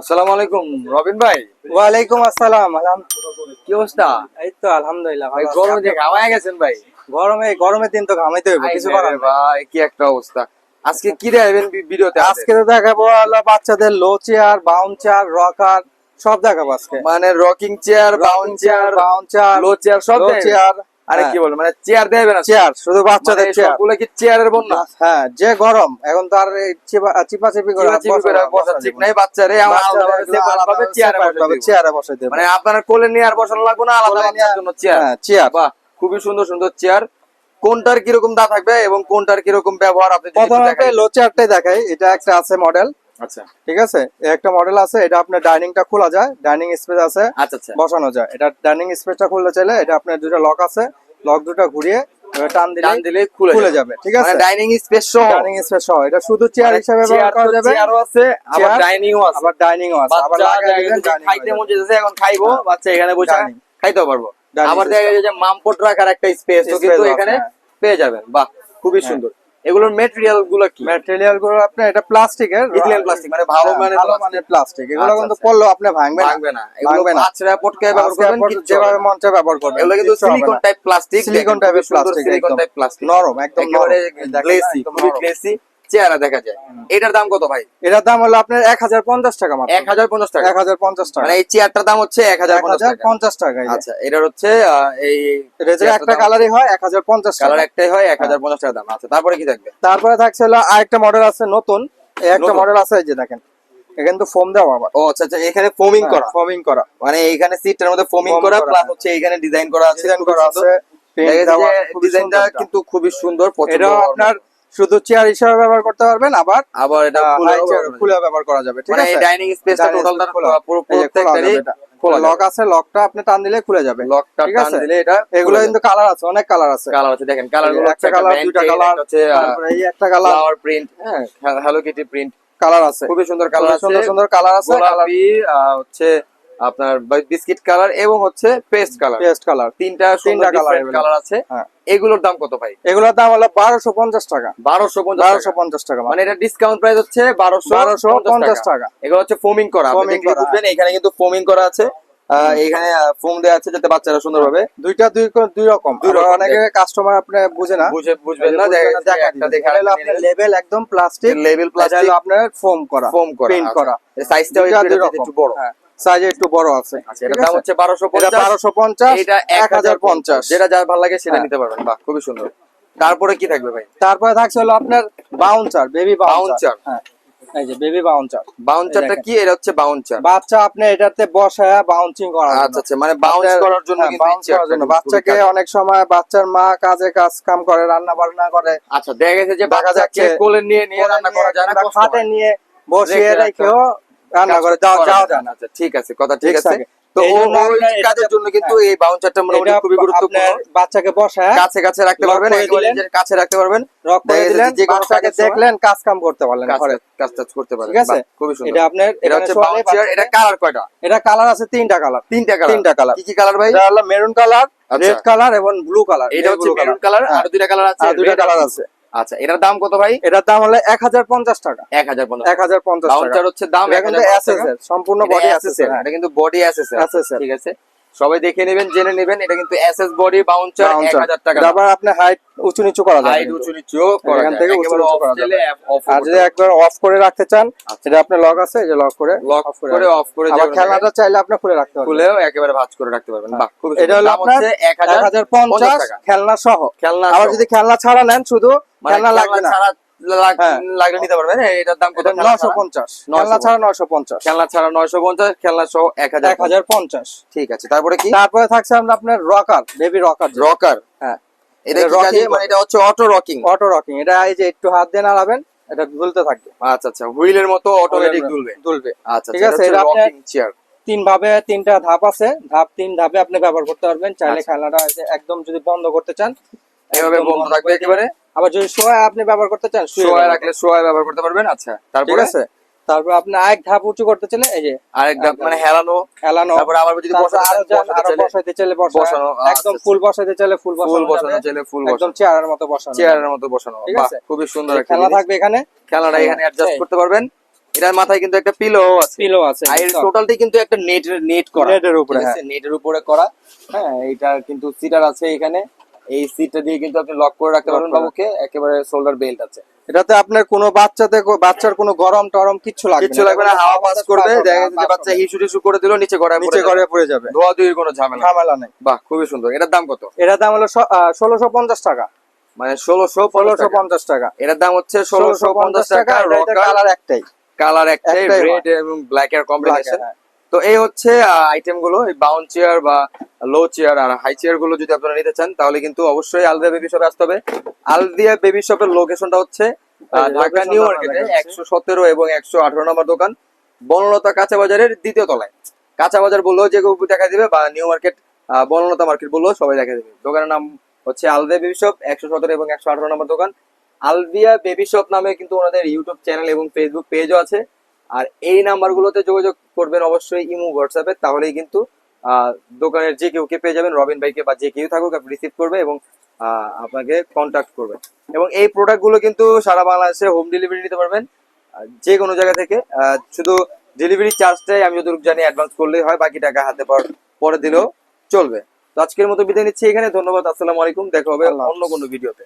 আসসালামু আলাইকুম রবিন ভাই। ওয়ালাইকুম আসসালাম কি অবস্থা? এই তো আলহামদুলিল্লাহ ভাই গরমে দিয়ে ঘামায় গেছেন ভাই? গরমে দিন তো ঘামাইতে হবে কিছু করার ভাই কি একটা অবস্থা। আজকে কি দেখাবেন ভিডিওতে আজকে? তো দেখাবো হলো বাচ্চাদের low chair bounce chair rocker সব দেখাবো আজকে। মানে rocking chair bounce chair bounce chair low chair সব চেয়ার আরে কি বল মানে চেয়ার দেবেন না চেয়ার শুধু। বাচ্চাদের চেয়ার সবগুলো কি চেয়ারের বন্যা? হ্যাঁ যে গরম এখন তো আর চিপা চিপা করে বসা ঠিক নাই। বাচ্চারে আমার আলাদা ভাবে separate ভাবে চেয়ারে বসে দিব। চেয়ারে বসে দেবো। মানে আপনার কোলে নিয়ে আর বসানো লাগবে না আলাদা বাচ্চার জন্য চেয়ার হ্যাঁ, চেয়ার। বাহ খুবই সুন্দর সুন্দর চেয়ার কোনটার কীরকম দা থাকবে এবং কোনটার কীরকম ব্যবহার আপনি প্রথমে দেখাই। লো চেয়ারটাই দেখাই এটা একটা আছে মডেল আচ্ছা। ঠিক আছে? একটা মডেল আছে এটা আপনার ডাইনিংটা খোলা যায় ডাইনিং স্পেস আছে আচ্ছা আচ্ছা। বসানো যায়। এটা ডাইনিং স্পেসটা খুলতে চাইলে এটা আপনার দুটো লক আছে লক দুটো ঘুরিয়ে টান দিলে টান দিলে খুলে খুলে যাবে। ঠিক আছে? ডাইনিং স্পেস সহ। ডাইনিং স্পেস সহ। এটা শুধু চেয়ার মানে হিসেবে ব্যবহার করা যাবে। চেয়ারও আছে আবার চেয়ার, ডাইনিংও আছে। আবার ডাইনিংও আছে আবার লাগাই খাইতে মন যেতেছে এখন খাইবো বাচ্চা এখানে বসে পারব। Dining আবার দেখা system। যে মামপট রাখার একটা স্পেস কিন্তু এখানে হ্যাঁ। পেয়ে যাবেন। বাহ খুবই হ্যাঁ। সুন্দর। এগুলোর ম্যাটেরিয়ালগুলো কি? ম্যাটেরিয়ালগুলো আপনার এটা প্লাস্টিকের Italian প্লাস্টিক মানে ভালো মানে ভালো মানে মানের প্লাস্টিক এগুলো আচ্ছা, কিন্তু পড়ল পড়লেও আপনি ভাঙবে না। ভাঙবে না। এগুলো ভাঙবে না। আছড়া কে ব্যবহার করবেন কি যেভাবে মন চায় ব্যবহার করবেন এগুলো কিন্তু সিলিকন টাইপ প্লাস্টিক সিলিকন টাইপের প্লাস্টিক সিলিকন টাইপ প্লাস্টিক নরম একদম একেবারে গ্লেসি খুবই গ্লেসি চেহারা দেখা যায়। এটার দাম কত ভাই? এটার দাম হলো আপনার এক হাজার পঞ্চাশ টাকা মাত্র। এক হাজার পঞ্চাশ টাকা। এক হাজার পঞ্চাশ টাকা। মানে এই চেয়ারটার দাম হচ্ছে এক হাজার পঞ্চাশ টাকা। আচ্ছা এটার হচ্ছে এই একটা কালারই হয় এক হাজার পঞ্চাশ কালার একটাই হয় এক হাজার পঞ্চাশ টাকা দাম। আচ্ছা তারপরে কি থাকবে? তারপরে থাকছে হলো আরেকটা মডেল আছে নতুন। একটা মডেল আছে যে দেখেন। এখানে তো ফোম দেওয়া আবার। ও আচ্ছা আচ্ছা এখানে ফোমিং করা। ফোমিং করা। মানে এইখানে সিটটার মধ্যে ফোমিং করা প্লাস হ্যাঁ। হচ্ছে এখানে ডিজাইন করা আছে ডিজাইন করা সুন্দর। আছে ডিজাইনটা এটা। কিন্তু খুবই সুন্দর হওয়ার আপনার। শুধু চেয়ার হিসেবে ব্যবহার করতে পারবেন আবার আবার এটা খুলে ব্যবহার করা যাবে ঠিক মানে আছে? ডাইনিং স্পেসটা Dining টোটাল space খোলা। পুরো প্রত্যেকটারই লক আছে লকটা আপনি টান দিলে খুলে যাবে লকটা টান দিলে এটা এগুলো কিন্তু কালার আছে অনেক কালার আছে। কালার আছে দেখেন কালারগুলো একটা কালার দুইটা কালার হচ্ছে তারপরে এই একটা কালার ফ্লাওয়ার প্রিন্ট হ্যাঁ হ্যালো কিটি প্রিন্ট কালার আছে। খুবই সুন্দর কালার আছে। সুন্দর সুন্দর কালার আছে গোলাপি হচ্ছে আপনার বিস্কিট কালার এবং হচ্ছে পেস্ট কালার। Paste colour. তিনটা তিনটা কালার কালার আছে। হ্যাঁ। এগুলোর দাম কত ভাই? এগুলোর দাম হলো বারোশো পঞ্চাশ টাকা। বারোশো বারোশো বারোশো পঞ্চাশ টাকা মানে এটা ডিসকাউন্ট প্রাইস হচ্ছে বারোশো 1250 টাকা। এগুলো হচ্ছে ফোমিং করা। বুঝবেন এখানে কিন্তু ফোমিং করা আছে। এখানে ফোম দেওয়া আছে যাতে বাচ্চারা সুন্দরভাবে দুইটা দুই দুই রকম। দুই রকম, অনেকে কাস্টমার আপনি বুঝে না। বুঝে বুঝবেন না একটা দেখে আপনার লেভেল একদম প্লাস্টিক লেভেল প্লাস প্লাস্টিক আপনার ফোম করা। ফোম করা। প্রিন্ট করা। এটা রকম। একটু বড়। হ্যাঁ। সাইজে একটু বড় আছে। আচ্ছা এটার দাম হচ্ছে বারোশো এটা পঞ্চাশ বারোশো পঞ্চাশ এটা এক হাজার পঞ্চাশ। যেটা যার ভালো লাগে সেটা হ্যাঁ। নিতে পারবেন বাহ খুবই সুন্দর। তারপরে কি থাকবে ভাই? তারপরে থাকছে হলো আপনার বাউন্সার বেবি বাউন্সার হ্যাঁ এই যে বেবি বাউন্সার বাউন্সারটা কি? এটা হচ্ছে বাউন্সার বাচ্চা আপনি এটাতে বসায় বাউন্সিং করা আচ্ছা আচ্ছা মানে বাউন্স করার জন্য কিন্তু টা খুবই বাচ্চাকে অনেক সময় বাচ্চার মা কাজে কাজ কাম করে রান্না বান্না করে। আচ্ছা দেখা গেছে যে দেখা যাচ্ছে কোলে নিয়ে নিয়ে রান্না করা যায় না খাটে নিয়ে বসিয়ে রেখে রেখেও যাওয়া যাওয়া যায় না। আচ্ছা ঠিক আছে কথা ঠিক আছে। আছে। তো এই ও- জন্য ওই কাজের জন্য কিন্তু এই বাউন্সারটা মোটামুটি খুবই গুরুত্বপূর্ণ। বাচ্চাকে বসায়। কাছে কাছে রাখতে পারবেন করে একেবারে দিলেন। নিজের কাছে রাখতে পারবেন। রক করে দিলেন যে বাচ্চাকে দেখলেন কাজ কাম করতে পারলেন ঘরে। কাজ টাজ করতে ঠিক আছে? খুবই সুন্দর। এটা আপনার এটা হচ্ছে বাউন্সার এটা কালার কয়টা? এটা কালার আছে তিনটা কালার তিনটা কালার তিনটা কালার কি কি কালার ভাই? এটা মেরুন কালার। রেড কালার এবং ব্লু কালার এটা হচ্ছে মেরুন কালার আর দুইটা কালার আছে দুইটা কালার আছে। আচ্ছা এটার দাম কত ভাই? এটার দাম হলো এক হাজার পঞ্চাশ টাকা। এক হাজার পঞ্চাশ এক হাজার পঞ্চাশ টাকা। হচ্ছে দাম এখন কিন্তু 1050 এসএস টাকা। এর সম্পূর্ণ বডি SS এটা কিন্তু বডি এর ঠিক আছে? সবাই দেখে নেবেন জেনে নেবেন। এটা কিন্তু এসএস বডি বাউন্সার এক হাজার টাকা। দাম। আবার আপনি হাইট উঁচু নিচু করা যায় হাইট উঁচু নিচু করা এখান যায়। থেকে উঁচু নিচু করা off আর যদি একবার অফ করে রাখতে চান আচ্ছা। এটা আপনার লক আছে যে লক করে লক করে। অফ করে আবার খেলনাটা চাইলে আপনি খুলে রাখতে পারবেন। খুলেও একেবারে ভাঁজ করে রাখতে পারবেন। বাহ খুব এটা হলো আপনার এক এক হাজার পঞ্চাশ টাকা। খেলনা সহ। খেলনা আবার যদি খেলনা ছাড়া নেন শুধু মানে খেলনা লাগবে না। হ্যাঁ। লাগলে নিতে পারবেন। হ্যাঁ, এটার দাম কত? নশো পঞ্চাশ 950 খেলনা ছাড়া নশো পঞ্চাশ। খেলনা ছাড়া পঞ্চাশ খেলনা সহ এক হাজার এক হাজার পঞ্চাশ। ঠিক আছে তারপরে কি? তারপরে থাকছে আমরা আপনার রকার বেবি রকার রকার। হ্যাঁ। এটা মানে এটা হচ্ছে অটো রকিং অটো রকিং এটা এই যে একটু হাত দিয়ে নাড়াবেন এটা দুলতে থাকবে। আচ্ছা আচ্ছা হুইলের মতো অটোমেটিক দুলবে। দুলবে। আচ্ছা ঠিক আছে, এটা রকিং চেয়ার তিন ভাবে তিনটা ধাপ আছে। ধাপ তিন ধাপে আপনি ব্যবহার করতে পারবেন। চাইলে আচ্ছা। খেলনাটা একদম যদি বন্ধ করতে চান একদম বন্ধ থাকবে একেবারে? আবার যদি শোয়া আপনি ব্যবহার করতে চান ব্যবহার রাখলে শোয়া ব্যবহার করতে পারবেন আচ্ছা। তারপরে? আছে? তারপর আপনি এক ধাপ উঁচু করতে চাইলে এই যে আরেক ধাপ মানে হেলানো। হেলানো। তারপরে আবার যদি বসাতে আরও বসাতে বসানো আচ্ছা, একদম আচ্ছা। ফুল বসাইতে চাইলে ফুল ফুল বসানো। চাইলে ফুল একদম বসানো চেয়ারের মতো বসানো চেয়ারের মতো বসানো। ঠিক আছে? খুবই সুন্দর। একটা খেলনা থাকবে এখানে? খেলাটা এখানে অ্যাডজাস্ট করতে পারবেন। এটার মাথায় কিন্তু একটা পিলো আছে। পিলো আছে আর এর টোটালটি কিন্তু একটা নেট নেট করা। নেটের উপরে, হ্যাঁ। নেটের উপরে করা। হ্যাঁ এটা কিন্তু সিটার আছে এখানে। এই সিটটা দিয়ে কিন্তু আপনি লক করে রাখতে পারবেন বাবুকে। একেবারে শোল্ডার বেল্ট আছে। এটাতে আপনার কোনো বাচ্চাতে বাচ্চার কোনো গরম টরম কিছু লাগবে কিচ্ছু লাগবে না হাওয়া পাস করবে দেখা গেছে যে বাচ্চা। হিসু টিসু করে দিল নিচে গড়ায় নিচে ঘরে পড়ে যাবে। ধোয়া ধুয়ির কোনো ঝামেলা ঝামেলা নেই। বাহ খুবই সুন্দর। এটার দাম কত? এটার দাম হলো ষোলোশো পঞ্চাশ টাকা। মানে ষোলোশো ষোলোশো পঞ্চাশ টাকা। এটার দাম হচ্ছে ষোলোশো পঞ্চাশ টাকা কালার কালার একটাই। কালার একটাই রেড এবং ব্ল্যাক এর কম্বিনেশন। তো এই হচ্ছে আইটেমগুলো বাউন চেয়ার বা লো চেয়ার আর হাই চেয়ারগুলো যদি আপনারা নিতে চান তাহলে কিন্তু অবশ্যই আলদিয়া বেবি শপে আসতে হবে। আলদিয়া বেবি শপের লোকেশনটা হচ্ছে ঢাকা নিউ মার্কেটে একশো সতেরো এবং একশো আঠারো নম্বর দোকান বনলতা কাঁচা বাজারের দ্বিতীয় তলায়। কাঁচা বাজার বললেও যে দেখা দিবে বা নিউ মার্কেট বনলতা মার্কেট বললেও সবাই দেখা দিবে। দোকানের নাম হচ্ছে আলদিয়া বেবি শপ একশো সতেরো এবং একশো আঠারো নম্বর দোকান। আলদিয়া বেবি শপ নামে কিন্তু ওনাদের ইউটিউব চ্যানেল এবং ফেসবুক পেজও আছে। আর এই নাম্বারগুলোতে যোগাযোগ করবেন অবশ্যই ইমো হোয়াটসঅ্যাপে তাহলেই কিন্তু আহ, দোকানের যে কেউ কে পেয়ে যাবেন রবিন ভাইকে বা যে কেউ থাকুক আপনি রিসিভ করবে এবং আহ, আপনাকে কন্ট্যাক্ট করবে এবং এই প্রোডাক্টগুলো কিন্তু সারা বাংলাদেশে হোম ডেলিভারি নিতে পারবেন যে কোনো জায়গা থেকে। আহ, শুধু ডেলিভারি চার্জটাই আমি যতটুকু জানি অ্যাডভান্স করলেই হয় বাকি টাকা হাতে পরে দিলেও চলবে। তো আজকের মতো বিদায় নিচ্ছি এখানে ধন্যবাদ আসসালামু আলাইকুম দেখা হবে অন্য কোনো ভিডিওতে